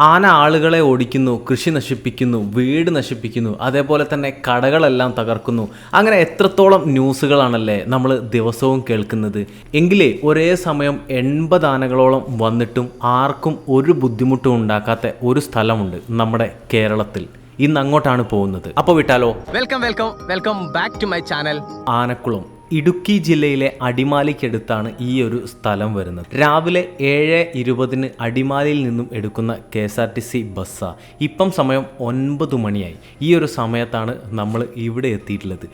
ആന ആളുകളെ ഓടിക്കുന്നു കൃഷി നശിപ്പിക്കുന്നു വീട് നശിപ്പിക്കുന്നു അതേപോലെ തന്നെ കടകളെല്ലാം തകർക്കുന്നു. അങ്ങനെ എത്രത്തോളം ന്യൂസുകളാണല്ലേ നമ്മൾ ദിവസവും കേൾക്കുന്നത്. എങ്കിലേ ഒരേ സമയം എൺപത് ആനകളോളം വന്നിട്ടും ആർക്കും ഒരു ബുദ്ധിമുട്ടും ഉണ്ടാക്കാത്ത ഒരു സ്ഥലമുണ്ട് നമ്മുടെ കേരളത്തിൽ. ഇന്ന് അങ്ങോട്ടാണ് പോകുന്നത്. അപ്പോൾ വിട്ടാലോ? Welcome welcome welcome back to my channel. Anakkulam. Idukki ജില്ലയിലെ അടിമാലിക്കടുത്താണ് ഈ ഒരു സ്ഥലം വരുന്നത്. രാവിലെ ഏഴ് ഇരുപതിന് അടിമാലിയിൽ നിന്നും എടുക്കുന്ന K S R T C ബസ്സാണ് ഇപ്പം സമയം ഒൻപത് മണിയായി. ഈ ഒരു സമയത്താണ് നമ്മൾ ഇവിടെ എത്തിയിട്ടുള്ളത്.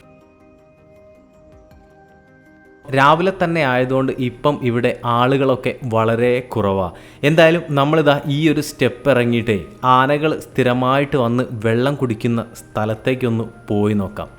രാവിലെ തന്നെ ആയതുകൊണ്ട് ഇപ്പം ഇവിടെ ആളുകളൊക്കെ വളരെ കുറവാണ് എന്തായാലും നമ്മളിതാ ഈ ഒരു സ്റ്റെപ്പ് ഇറങ്ങിയിട്ടേ ആനകൾ സ്ഥിരമായിട്ട് വന്ന് വെള്ളം കുടിക്കുന്ന സ്ഥലത്തേക്കൊന്ന് പോയി നോക്കാം.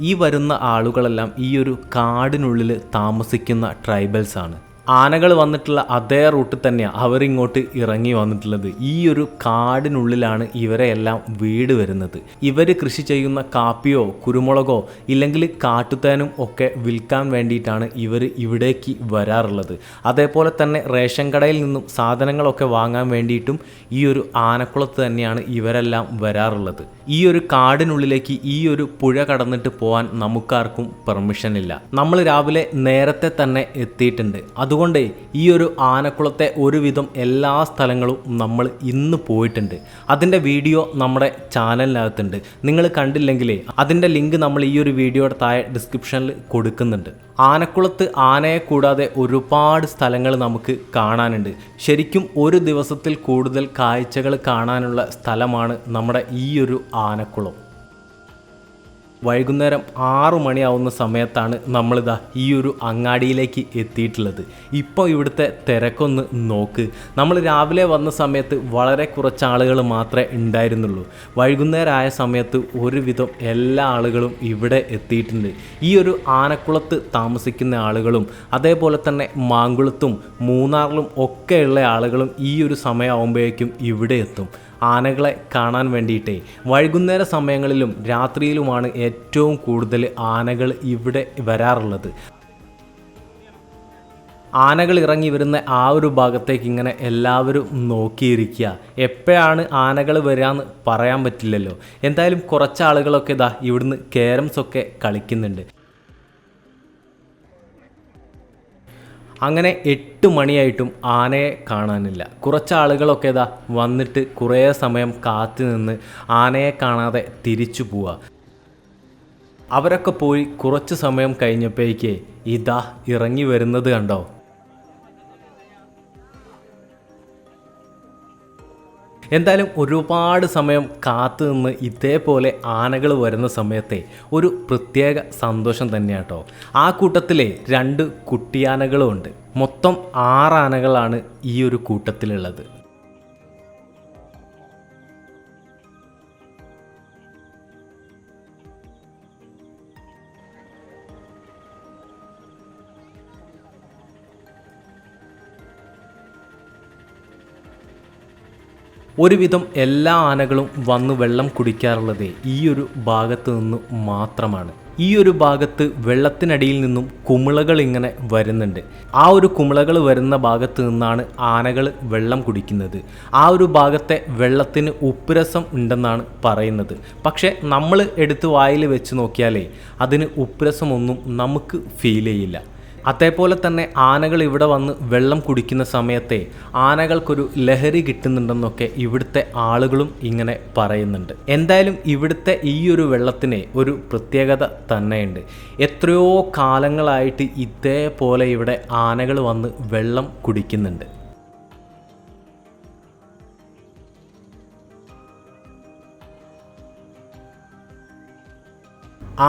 ഈ വരുന്ന ആളുകളെല്ലാം ഈ ഒരു കാടിനുള്ളിൽ താമസിക്കുന്ന ട്രൈബൽസ് ആണ്. ആനകൾ വന്നിട്ടുള്ള അതേ റൂട്ടിൽ തന്നെയാണ് അവരിങ്ങോട്ട് ഇറങ്ങി വന്നിട്ടുള്ളത്. ഈ ഒരു കാടിനുള്ളിലാണ് ഇവരെ എല്ലാം വീട് വരുന്നത്. ഇവർ കൃഷി ചെയ്യുന്ന കാപ്പിയോ കുരുമുളകോ ഇല്ലെങ്കിൽ കാട്ടുതേനും ഒക്കെ വിൽക്കാൻ വേണ്ടിയിട്ടാണ് ഇവർ ഇവിടേക്ക് വരാറുള്ളത്. അതേപോലെ തന്നെ റേഷൻ കടയിൽ നിന്നും സാധനങ്ങളൊക്കെ വാങ്ങാൻ വേണ്ടിയിട്ടും ഈ ഒരു ആനക്കുളത്ത് തന്നെയാണ് ഇവരെല്ലാം വരാറുള്ളത്. ഈ ഒരു കാടിനുള്ളിലേക്ക് ഈ ഒരു പുഴ കടന്നിട്ട് പോകാൻ നമുക്കാർക്കും പെർമിഷൻ ഇല്ല നമ്മൾ രാവിലെ നേരത്തെ തന്നെ എത്തിയിട്ടുണ്ട്. അതുകൊണ്ട് ഈ ഒരു ആനക്കുളത്തെ ഒരുവിധം എല്ലാ സ്ഥലങ്ങളും നമ്മൾ ഇന്ന് പോയിട്ടുണ്ട്. അതിന്റെ വീഡിയോ നമ്മുടെ ചാനലിനകത്തുണ്ട്. നിങ്ങൾ കണ്ടില്ലെങ്കിൽ അതിന്റെ ലിങ്ക് നമ്മൾ ഈ ഒരു വീഡിയോയുടെ താഴെ ഡിസ്ക്രിപ്ഷനിൽ കൊടുക്കുന്നുണ്ട്. ആനക്കുളത്ത് ആനയെ കൂടാതെ ഒരുപാട് സ്ഥലങ്ങൾ നമുക്ക് കാണാനുണ്ട്. ശരിക്കും ഒരു ദിവസത്തിൽ കൂടുതൽ കാഴ്ചകൾ കാണാനുള്ള സ്ഥലമാണ് നമ്മുടെ ഈ ഒരു ആനക്കുളം. വൈകുന്നേരം ആറു മണിയാവുന്ന സമയത്താണ് നമ്മളിതാ ഈ ഒരു അങ്ങാടിയിലേക്ക് എത്തിയിട്ടുള്ളത്. ഇപ്പോൾ ഇവിടുത്തെ തിരക്കൊന്ന് നോക്ക്. നമ്മൾ രാവിലെ വന്ന സമയത്ത് വളരെ കുറച്ച് ആളുകൾ മാത്രമേ ഉണ്ടായിരുന്നുള്ളൂ. വൈകുന്നേരം ആയ സമയത്ത് ഒരുവിധം എല്ലാ ആളുകളും ഇവിടെ എത്തിയിട്ടുണ്ട്. ഈ ഒരു ആനക്കുളത്ത് താമസിക്കുന്ന ആളുകളും അതേപോലെ തന്നെ മാങ്കുളത്തും മൂന്നാറിലും ഒക്കെയുള്ള ആളുകളും ഈ ഒരു സമയമാകുമ്പോഴേക്കും ഇവിടെ എത്തും. ആനകളെ കാണാൻ വേണ്ടിയിട്ടേ. വൈകുന്നേര സമയങ്ങളിലും രാത്രിയിലുമാണ് ഏറ്റവും കൂടുതൽ ആനകൾ ഇവിടെ വരാറുള്ളത്. ആനകൾ ഇറങ്ങി വരുന്ന ആ ഒരു ഭാഗത്തേക്ക് ഇങ്ങനെ എല്ലാവരും നോക്കിയിരിക്കുക. എപ്പോഴാണ് ആനകൾ വരാമെന്ന് പറയാൻ പറ്റില്ലല്ലോ. എന്തായാലും കുറച്ച് ആളുകളൊക്കെ ഇതാ ഇവിടുന്ന് കേരംസ് ഒക്കെ കളിക്കുന്നുണ്ട്. അങ്ങനെ എട്ട് മണിയായിട്ടും ആനയെ കാണാനില്ല. കുറച്ച് ആളുകളൊക്കെ ഇതാ വന്നിട്ട് കുറേ സമയം കാത്തു നിന്ന് ആനയെ കാണാതെ തിരിച്ചു പോവുക അവരൊക്കെ പോയി കുറച്ച് സമയം കഴിഞ്ഞപ്പോഴേക്ക് ഇതാ ഇറങ്ങി വരുന്നത് കണ്ടോ? എന്തായാലും ഒരുപാട് സമയം കാത്തു നിന്ന് ഇതേപോലെ ആനകൾ വരുന്ന സമയത്തെ ഒരു പ്രത്യേക സന്തോഷം തന്നെയാണ് കേട്ടോ. ആ കൂട്ടത്തിലെ രണ്ട് കുട്ടിയാനകളും ഉണ്ട്. മൊത്തം ആറ് ആനകളാണ് ഈ ഒരു കൂട്ടത്തിലുള്ളത്. ഒരുവിധം എല്ലാ ആനകളും വന്ന് വെള്ളം കുടിക്കാറുള്ളത് ഈ ഒരു ഭാഗത്ത് നിന്ന് മാത്രമാണ്. ഈ ഒരു ഭാഗത്ത് വെള്ളത്തിനടിയിൽ നിന്നും കുമിളകൾ ഇങ്ങനെ വരുന്നുണ്ട്. ആ ഒരു കുമിളകൾ വരുന്ന ഭാഗത്ത് നിന്നാണ് ആനകൾ വെള്ളം കുടിക്കുന്നത്. ആ ഒരു ഭാഗത്തെ വെള്ളത്തിന് ഉപ്പുരസം ഉണ്ടെന്നാണ് പറയുന്നത്. പക്ഷേ നമ്മൾ എടുത്ത് വായിൽ വെച്ച് നോക്കിയാലേ അതിന് ഉപ്പുരസമൊന്നും നമുക്ക് ഫീൽ ചെയ്യില്ല. അതേപോലെ തന്നെ ആനകൾ ഇവിടെ വന്ന് വെള്ളം കുടിക്കുന്ന സമയത്തെ ആനകൾക്കൊരു ലഹരി കിട്ടുന്നുണ്ടെന്നൊക്കെ ഇവിടുത്തെ ആളുകളും ഇങ്ങനെ പറയുന്നുണ്ട്. എന്തായാലും ഇവിടുത്തെ ഈ ഒരു വെള്ളത്തിന് ഒരു പ്രത്യേകത തന്നെയുണ്ട്. എത്രയോ കാലങ്ങളായിട്ട് ഇതേപോലെ ഇവിടെ ആനകൾ വന്ന് വെള്ളം കുടിക്കുന്നുണ്ട്.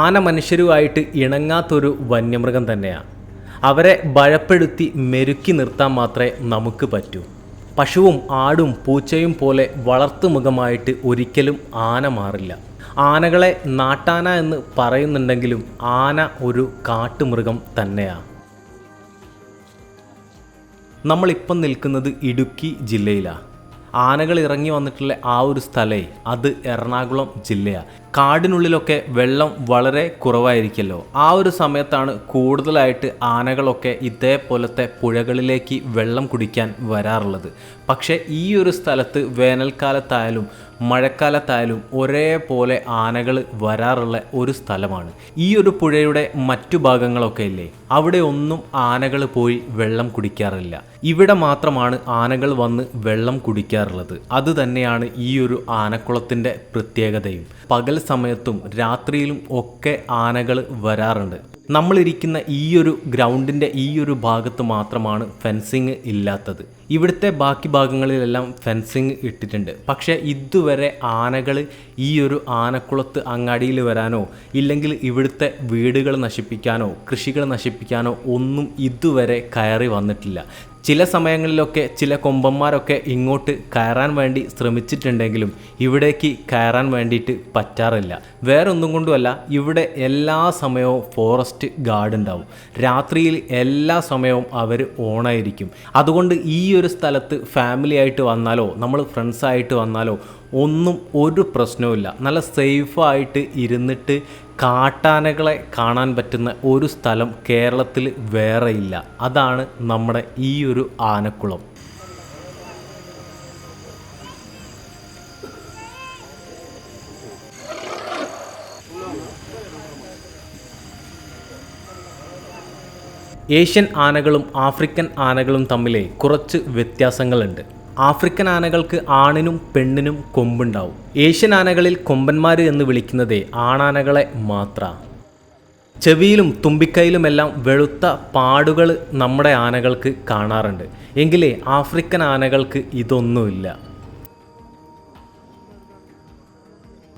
ആന മനുഷ്യരുമായിട്ട് ഇണങ്ങാത്തൊരു വന്യമൃഗം തന്നെയാണ് അവരെ ഭയപ്പെടുത്തി മെരുക്കി നിർത്താൻ മാത്രമേ നമുക്ക് പറ്റൂ. പശുവും ആടും പൂച്ചയും പോലെ വളർത്തുമുഖമായിട്ട് ഒരിക്കലും ആന മാറില്ല. ആനകളെ നാട്ടാന എന്ന് പറയുന്നുണ്ടെങ്കിലും ആന ഒരു കാട്ടുമൃഗം തന്നെയാണ് നമ്മളിപ്പം നിൽക്കുന്നത് ഇടുക്കി ജില്ലയിലാണ് ആനകൾ ഇറങ്ങി വന്നിട്ടുള്ള ആ ഒരു സ്ഥലേ അത് എറണാകുളം ജില്ലയാണ് കാടിനുള്ളിലൊക്കെ വെള്ളം വളരെ കുറവായിരിക്കുമല്ലോ ആ ഒരു സമയത്താണ് കൂടുതലായിട്ട് ആനകളൊക്കെ ഇതേപോലത്തെ പുഴകളിലേക്ക് വെള്ളം കുടിക്കാൻ വരാറുള്ളത്. പക്ഷേ ഈ ഒരു സ്ഥലത്ത് വേനൽക്കാലത്തായാലും മഴക്കാലത്തായാലും ഒരേപോലെ ആനകൾ വരാറുള്ള ഒരു സ്ഥലമാണ്. ഈ ഒരു പുഴയുടെ മറ്റു ഭാഗങ്ങളൊക്കെ ഇല്ലേ? അവിടെ ഒന്നും ആനകൾ പോയി വെള്ളം കുടിക്കാറില്ല. ഇവിടെ മാത്രമാണ് ആനകൾ വന്ന് വെള്ളം കുടിക്കാറുള്ളത്. അത് തന്നെയാണ് ഈ ഒരു ആനക്കുളത്തിന്റെ പ്രത്യേകതയും. പകൽ സമയത്തും രാത്രിയിലും ഒക്കെ ആനകൾ വരാറുണ്ട്. നമ്മളിരിക്കുന്ന ഈ ഒരു ഗ്രൗണ്ടിന്റെ ഈ ഒരു ഭാഗത്ത് മാത്രമാണ് ഫെൻസിങ് ഇല്ലാത്തത്. ഇവിടുത്തെ ബാക്കി ഭാഗങ്ങളിലെല്ലാം ഫെൻസിങ് ഇട്ടിട്ടുണ്ട്. പക്ഷേ ഇതുവരെ ആനകൾ ഈ ഒരു ആനക്കുളത്ത് അങ്ങാടിയിൽ വരാനോ ഇല്ലെങ്കിൽ ഇവിടുത്തെ വീടുകൾ നശിപ്പിക്കാനോ കൃഷികൾ നശിപ്പിക്കാനോ ഒന്നും ഇതുവരെ കയറി വന്നിട്ടില്ല. ചില സമയങ്ങളിലൊക്കെ ചില കൊമ്പന്മാരൊക്കെ ഇങ്ങോട്ട് കയറാൻ വേണ്ടി ശ്രമിച്ചിട്ടുണ്ടെങ്കിലും ഇവിടേക്ക് കയറാൻ വേണ്ടിയിട്ട് പറ്റാറില്ല. വേറെ ഒന്നും കൊണ്ടുമല്ല ഇവിടെ എല്ലാ സമയവും ഫോറസ്റ്റ് ഗാർഡ് ഉണ്ടാവും. രാത്രിയിൽ എല്ലാ സമയവും അവർ ഓണായിരിക്കും. അതുകൊണ്ട് ഈ ഒരു സ്ഥലത്ത് ഫാമിലി ആയിട്ട് വന്നാലോ നമ്മൾ ഫ്രണ്ട്സായിട്ട് വന്നാലോ ഒന്നും ഒരു പ്രശ്നവുമില്ല. നല്ല സേഫായിട്ട് ഇരുന്നിട്ട് കാട്ടാനകളെ കാണാൻ പറ്റുന്ന ഒരു സ്ഥലം കേരളത്തിൽ വേറെയില്ല. അതാണ് നമ്മുടെ ഈ ഒരു ആനക്കുളം. ഏഷ്യൻ ആനകളും ആഫ്രിക്കൻ ആനകളും തമ്മിലെ കുറച്ച് വ്യത്യാസങ്ങളുണ്ട്. ആഫ്രിക്കൻ ആനകൾക്ക് ആണിനും പെണ്ണിനും കൊമ്പുണ്ടാവും. ഏഷ്യൻ ആനകളിൽ കൊമ്പന്മാർ എന്ന് വിളിക്കുന്നത് ആണാനകളെ മാത്ര. ചെവിയിലും തുമ്പിക്കൈയിലുമെല്ലാം വെളുത്ത പാടുകൾ നമ്മുടെ ആനകൾക്ക് കാണാറുണ്ട്. എങ്കിലേ ആഫ്രിക്കൻ ആനകൾക്ക് ഇതൊന്നുമില്ല.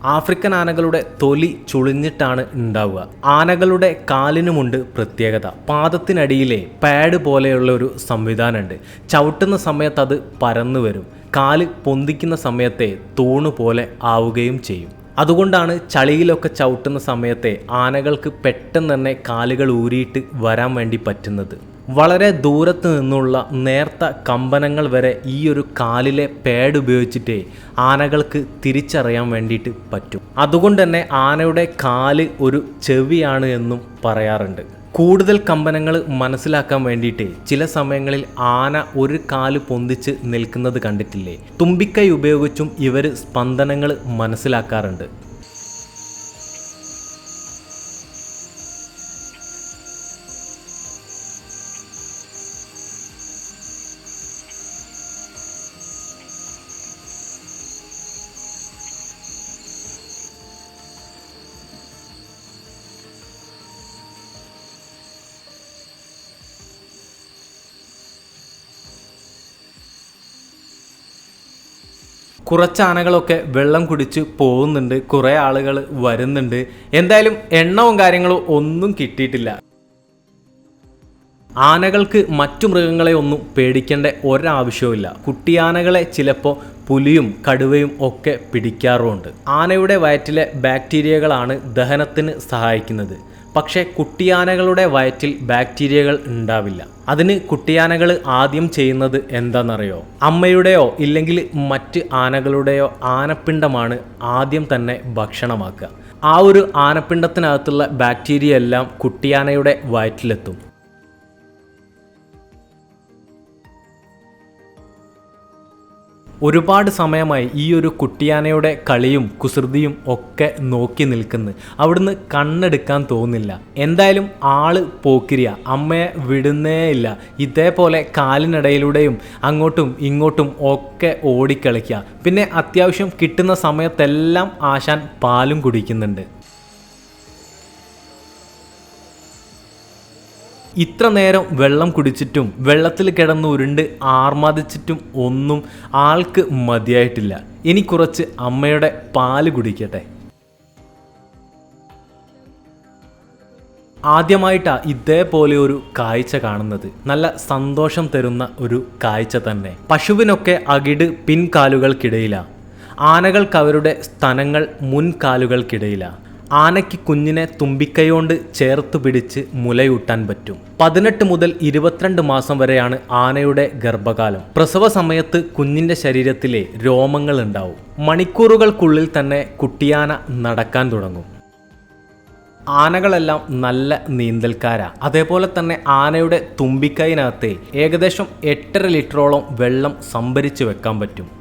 ആഫ്രിക്കൻ ആനകളുടെ തൊലി ചുളിഞ്ഞിട്ടാണ് ഉണ്ടാവുക. ആനകളുടെ കാലിനുമുണ്ട് പ്രത്യേകത. പാദത്തിനടിയിലെ പാഡ് പോലെയുള്ള ഒരു സംവിധാനമുണ്ട്. ചവിട്ടുന്ന സമയത്ത് അത് പരന്നു വരും കാൽ പൊന്തിക്കുന്ന സമയത്തെ തൂണ് പോലെ ആവുകയും ചെയ്യും. അതുകൊണ്ടാണ് ചളിയിലൊക്കെ ചവിട്ടുന്ന സമയത്തെ ആനകൾക്ക് പെട്ടെന്ന് തന്നെ കാലുകൾ ഊരിയിട്ട് വരാൻ വേണ്ടി പറ്റുന്നത്. വളരെ ദൂരത്ത് നിന്നുള്ള നേർത്ത കമ്പനങ്ങൾ വരെ ഈ ഒരു കാലിലെ പാഡ് ഉപയോഗിച്ചിട്ടേ ആനകൾക്ക് തിരിച്ചറിയാൻ വേണ്ടിയിട്ട് പറ്റും. അതുകൊണ്ട് തന്നെ ആനയുടെ കാൽ ഒരു ചെവിയാണ് എന്നും പറയാറുണ്ട്. കൂടുതൽ കമ്പനങ്ങൾ മനസ്സിലാക്കാൻ വേണ്ടിയിട്ട് ചില സമയങ്ങളിൽ ആന ഒരു കാൽ പൊന്തിച്ച് നിൽക്കുന്നത് കണ്ടിട്ടില്ലേ? തുമ്പിക്കൈ ഉപയോഗിച്ചും ഇവർ സ്പന്ദനങ്ങൾ മനസ്സിലാക്കാറുണ്ട്. കുറച്ച് ആനകളൊക്കെ വെള്ളം കുടിച്ച് പോകുന്നുണ്ട്. കുറേ ആളുകൾ വരുന്നുണ്ട്. എന്തായാലും എണ്ണവും കാര്യങ്ങളും ഒന്നും കിട്ടിയിട്ടില്ല. ആനകൾക്ക് മറ്റു മൃഗങ്ങളെ ഒന്നും പേടിക്കേണ്ട ഒരാവശ്യവുമില്ല. കുട്ടിയാനകളെ ചിലപ്പോൾ പുലിയും കടുവയും ഒക്കെ പിടിക്കാറുമുണ്ട്. ആനയുടെ വയറ്റിലെ ബാക്ടീരിയകളാണ് ദഹനത്തിന് സഹായിക്കുന്നത്. പക്ഷേ കുട്ടിയാനകളുടെ വയറ്റിൽ ബാക്ടീരിയകൾ ഉണ്ടാവില്ല. അതിന് കുട്ടിയാനകൾ ആദ്യം ചെയ്യുന്നത് എന്താണെന്നറിയോ? അമ്മയുടെയോ ഇല്ലെങ്കിൽ മറ്റ് ആനകളുടെയോ ആനപ്പിണ്ടമാണ് ആദ്യം തന്നെ ഭക്ഷണമാക്കുക. ആ ഒരു ആനപ്പിണ്ടത്തിനകത്തുള്ള ബാക്ടീരിയ എല്ലാം കുട്ടിയാനയുടെ വയറ്റിലെത്തും. ഒരുപാട് സമയമായി ഈ ഒരു കുട്ടിയാനയുടെ കളിയും കുസൃതിയും ഒക്കെ നോക്കി നിൽക്കുന്നു. അവിടുന്ന് കണ്ണെടുക്കാൻ തോന്നില്ല എന്തായാലും ആൾ പോക്കിരിയ. അമ്മയെ വിടുന്നേ ഇല്ല ഇതേപോലെ കാലിനിടയിലൂടെയും അങ്ങോട്ടും ഇങ്ങോട്ടും ഒക്കെ ഓടിക്കളിക്കുക പിന്നെ അത്യാവശ്യം കിട്ടുന്ന സമയത്തെല്ലാം ആശാൻ പാലും കുടിക്കുന്നുണ്ട്. ഇത്ര നേരം വെള്ളം കുടിച്ചിട്ടും വെള്ളത്തിൽ കിടന്ന് ഉരുണ്ട് ആർമാദിച്ചിട്ടും ഒന്നും ആൾക്ക് മതിയായിട്ടില്ല. ഇനി കുറച്ച് അമ്മയുടെ പാൽ കുടിക്കട്ടെ. ആദ്യമായിട്ടാണ് ഇതേപോലെ ഒരു കാഴ്ച കാണുന്നത്. നല്ല സന്തോഷം തരുന്ന ഒരു കാഴ്ച തന്നെ. പശുവിനൊക്കെ അകിട് പിൻകാലുകൾക്കിടയില. ആനകൾക്ക് അവരുടെ സ്തനങ്ങൾ മുൻകാലുകൾക്കിടയില. ആനയ്ക്ക് കുഞ്ഞിനെ തുമ്പിക്കൈകൊണ്ട് ചേർത്ത് പിടിച്ച് മുലയൂട്ടാൻ പറ്റും. പതിനെട്ട് മുതൽ ഇരുപത്തിരണ്ട് മാസം വരെയാണ് ആനയുടെ ഗർഭകാലം. പ്രസവ സമയത്ത് കുഞ്ഞിന്റെ ശരീരത്തിലെ രോമങ്ങൾ ഉണ്ടാവും. മണിക്കൂറുകൾക്കുള്ളിൽ തന്നെ കുട്ടിയാന നടക്കാൻ തുടങ്ങും. ആനകളെല്ലാം നല്ല നീന്തൽക്കാരാ. അതേപോലെ തന്നെ ആനയുടെ തുമ്പിക്കൈനകത്തെ ഏകദേശം എട്ടര ലിറ്ററോളം വെള്ളം സംഭരിച്ചു വെക്കാൻ പറ്റും.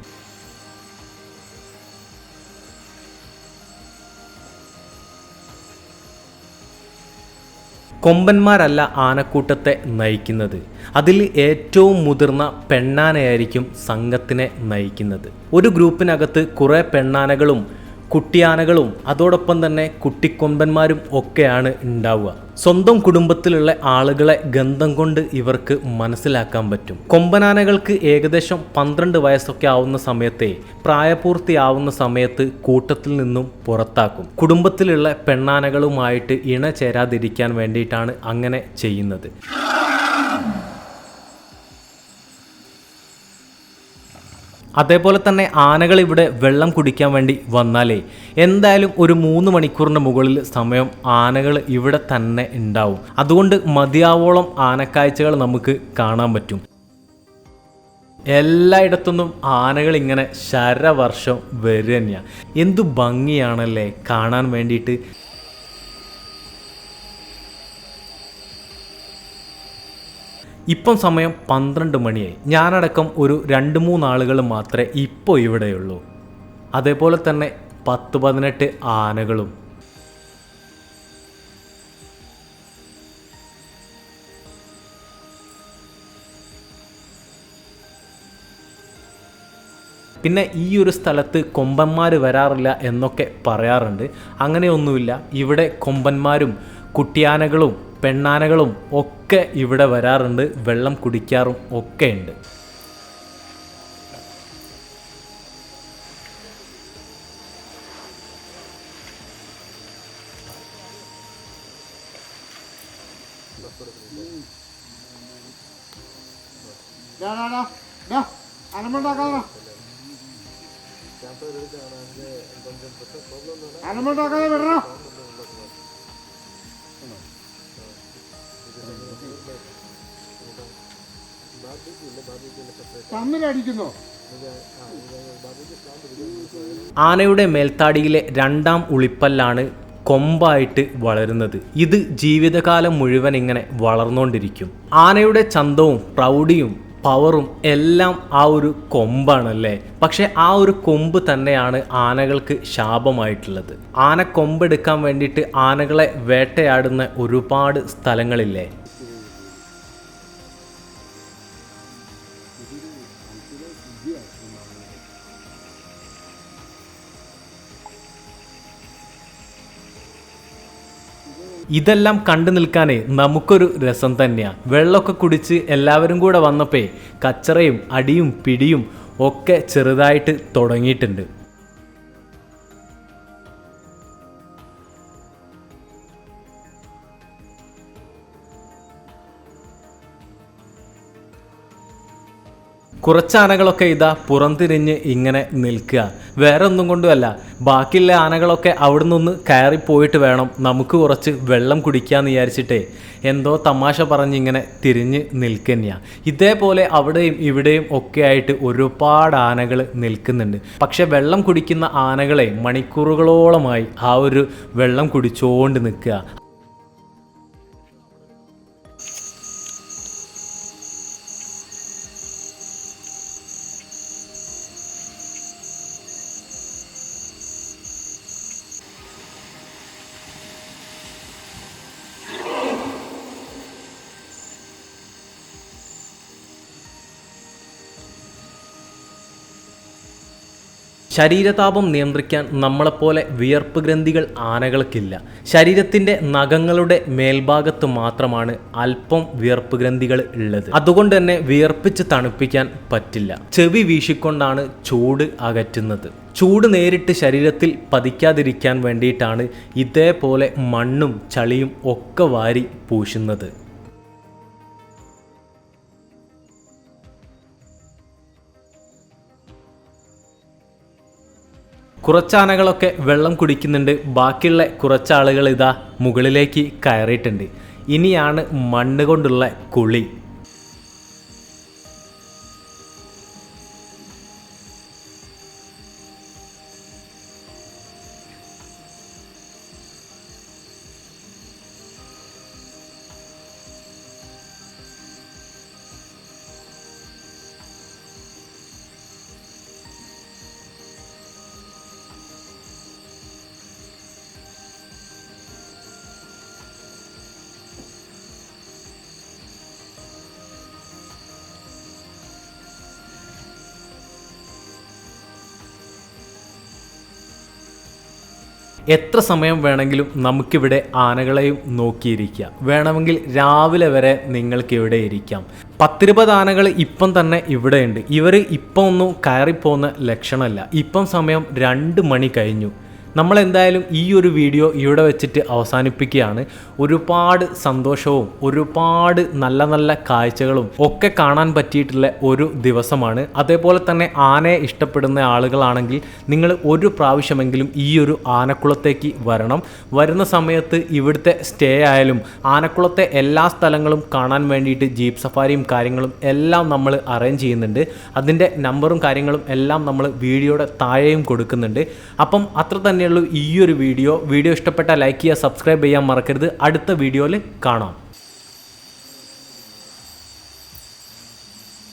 കൊമ്പന്മാരല്ല ആനക്കൂട്ടത്തെ നയിക്കുന്നത്. അതിൽ ഏറ്റവും മുതിർന്ന പെണ്ണാനയായിരിക്കും സംഘത്തിനെ നയിക്കുന്നത്. ഒരു ഗ്രൂപ്പിനകത്ത് കുറേ പെണ്ണാനകളും കുട്ടിയാനകളും അതോടൊപ്പം തന്നെ കുട്ടിക്കൊമ്പന്മാരും ഒക്കെയാണ് ഉണ്ടാവുക. സ്വന്തം കുടുംബത്തിലുള്ള ആളുകളെ ഗന്ധം കൊണ്ട് ഇവർക്ക് മനസ്സിലാക്കാൻ പറ്റും. കൊമ്പനാനകൾക്ക് ഏകദേശം പന്ത്രണ്ട് വയസ്സൊക്കെ ആവുന്ന സമയത്തെ പ്രായപൂർത്തിയാവുന്ന സമയത്ത് കൂട്ടത്തിൽ നിന്നും പുറത്താക്കും. കുടുംബത്തിലുള്ള പെണ്ണാനകളുമായിട്ട് ഇണ ചേരാതിരിക്കാൻ വേണ്ടിയിട്ടാണ് അങ്ങനെ ചെയ്യുന്നത്. അതേപോലെ തന്നെ ആനകൾ ഇവിടെ വെള്ളം കുടിക്കാൻ വേണ്ടി വന്നാലേ എന്തായാലും ഒരു മൂന്ന് മണിക്കൂറിന് മുകളിൽ സമയം ആനകൾ ഇവിടെ തന്നെ ഉണ്ടാവും. അതുകൊണ്ട് മതിയാവോളം ആനക്കാഴ്ചകൾ നമുക്ക് കാണാൻ പറ്റും. എല്ലായിടത്തുനിന്നും ആനകൾ ഇങ്ങനെ ശരവർഷം വരിക തന്നെയാണ് എന്തു ഭംഗിയാണല്ലേ കാണാൻ വേണ്ടിയിട്ട്. ഇപ്പം സമയം പന്ത്രണ്ട് മണിയായി. ഞാനടക്കം ഒരു രണ്ട് മൂന്ന് ആളുകൾ മാത്രമേ ഇപ്പോൾ ഇവിടെയുള്ളൂ. അതേപോലെ തന്നെ പത്ത് പതിനെട്ട് ആനകളും. പിന്നെ ഈ ഒരു സ്ഥലത്ത് കൊമ്പന്മാർ വരാറില്ല എന്നൊക്കെ പറയാറുണ്ട്. അങ്ങനെയൊന്നുമില്ല. ഇവിടെ കൊമ്പന്മാരും കുട്ടിയാനകളും പെണ്ണാനകളും ഒക്കെ ഇവിടെ വരാറുണ്ട് വെള്ളം കുടിക്കാറും ഒക്കെ ഉണ്ട്. ആനയുടെ മേൽത്താടിയിലെ രണ്ടാം ഉളിപ്പല്ലാണ് കൊമ്പായിട്ട് വളരുന്നത്. ഇത് ജീവിതകാലം മുഴുവൻ ഇങ്ങനെ വളർന്നുകൊണ്ടിരിക്കും ആനയുടെ ചന്തവും പ്രൗഢിയും പവറും എല്ലാം ആ ഒരു കൊമ്പാണല്ലേ? പക്ഷെ ആ ഒരു കൊമ്പ് തന്നെയാണ് ആനകൾക്ക് ശാപമായിട്ടുള്ളത്. ആന കൊമ്പെടുക്കാൻ വേണ്ടിയിട്ട് ആനകളെ വേട്ടയാടുന്ന ഒരുപാട് സ്ഥലങ്ങളില്ലേ? ഇതെല്ലാം കണ്ടു നിൽക്കാനേ നമുക്കൊരു രസം തന്നെയാണ് വെള്ളമൊക്കെ കുടിച്ച് എല്ലാവരും കൂടെ വന്നപ്പോൾ കച്ചറയും അടിയും പിടിയും ഒക്കെ ചെറുതായിട്ട് തുടങ്ങിയിട്ടുണ്ട്. കുറച്ച് ആനകളൊക്കെ ഇതാ പുറംതിരിഞ്ഞ് ഇങ്ങനെ നിൽക്കുക. വേറെ ഒന്നും കൊണ്ടുമല്ല. ബാക്കിയുള്ള ആനകളൊക്കെ അവിടെ നിന്ന് കയറി പോയിട്ട് വേണം. നമുക്ക് കുറച്ച് വെള്ളം കുടിക്കാന്ന് വിചാരിച്ചിട്ടേ. എന്തോ തമാശ പറഞ്ഞ് ഇങ്ങനെ തിരിഞ്ഞ് നിൽക്കുന്നതാണ് ഇതേപോലെ അവിടെയും ഇവിടെയും ഒക്കെ ആയിട്ട് ഒരുപാട് ആനകൾ നിൽക്കുന്നുണ്ട്. പക്ഷെ വെള്ളം കുടിക്കുന്ന ആനകളെ മണിക്കൂറുകളോളമായി ആ ഒരു വെള്ളം കുടിച്ചുകൊണ്ട് നിൽക്കുക. ശരീരതാപം നിയന്ത്രിക്കാൻ നമ്മളെപ്പോലെ വിയർപ്പ് ഗ്രന്ഥികൾ ആനകൾക്കില്ല. ശരീരത്തിന്റെ നഖങ്ങളുടെ മേൽഭാഗത്ത് മാത്രമാണ് അല്പം വിയർപ്പ് ഗ്രന്ഥികൾ ഉള്ളത്. അതുകൊണ്ട് തന്നെ വിയർപ്പിച്ച് തണുപ്പിക്കാൻ പറ്റില്ല. ചെവി വീശിക്കൊണ്ടാണ് ചൂട് അകറ്റുന്നത്. ചൂട് നേരിട്ട് ശരീരത്തിൽ പതിക്കാതിരിക്കാൻ വേണ്ടിയിട്ടാണ് ഇതേപോലെ മണ്ണും ചളിയും ഒക്കെ വാരി പൂശുന്നത്. കുറച്ചാനകളൊക്കെ വെള്ളം കുടിക്കുന്നുണ്ട്. ബാക്കിയുള്ള കുറച്ചാളുകൾ ഇതാ മുകളിലേക്ക് കയറിയിട്ടുണ്ട്. ഇനിയാണ് മണ്ണ് കൊണ്ടുള്ള കുളി. എത്ര സമയം വേണമെങ്കിലും നമുക്കിവിടെ ആനകളെയും നോക്കിയിരിക്കാം. വേണമെങ്കിൽ രാവിലെ വരെ നിങ്ങൾക്ക് ഇവിടെ ഇരിക്കാം. പത്തിരുപത് ആനകൾ ഇപ്പം തന്നെ ഇവിടെയുണ്ട്. ഇവർ ഇപ്പം ഒന്നും കയറിപ്പോകുന്ന ലക്ഷണമല്ല. ഇപ്പം സമയം രണ്ട് മണി കഴിഞ്ഞു. നമ്മൾ എന്തായാലും ഈ ഒരു വീഡിയോ ഇവിടെ വെച്ചിട്ട് അവസാനിപ്പിക്കുകയാണ്. ഒരുപാട് സന്തോഷവും ഒരുപാട് നല്ല നല്ല കാഴ്ചകളും ഒക്കെ കാണാൻ പറ്റിയിട്ടുള്ള ഒരു ദിവസമാണ്. അതേപോലെ തന്നെ ആനയെ ഇഷ്ടപ്പെടുന്ന ആളുകളാണെങ്കിൽ നിങ്ങൾ ഒരു പ്രാവശ്യമെങ്കിലും ഈ ഒരു ആനക്കുളത്തേക്ക് വരണം. വരുന്ന സമയത്ത് ഇവിടുത്തെ സ്റ്റേ ആയാലും ആനക്കുളത്തെ എല്ലാ സ്ഥലങ്ങളും കാണാൻ വേണ്ടിയിട്ട് ജീപ്പ് സഫാരിയും കാര്യങ്ങളും എല്ലാം നമ്മൾ അറേഞ്ച് ചെയ്യുന്നുണ്ട്. അതിന്റെ നമ്പറും കാര്യങ്ങളും എല്ലാം നമ്മൾ വീഡിയോയുടെ താഴെയും കൊടുക്കുന്നുണ്ട്. അപ്പം അത്ര തന്നെയുള്ളൂ ഈ ഒരു വീഡിയോ. വീഡിയോ ഇഷ്ടപ്പെട്ടാൽ ലൈക്ക് ചെയ്യുക സബ്സ്ക്രൈബ് ചെയ്യാൻ മറക്കരുത്. അടുത്ത വീഡിയോയിൽ കാണാം.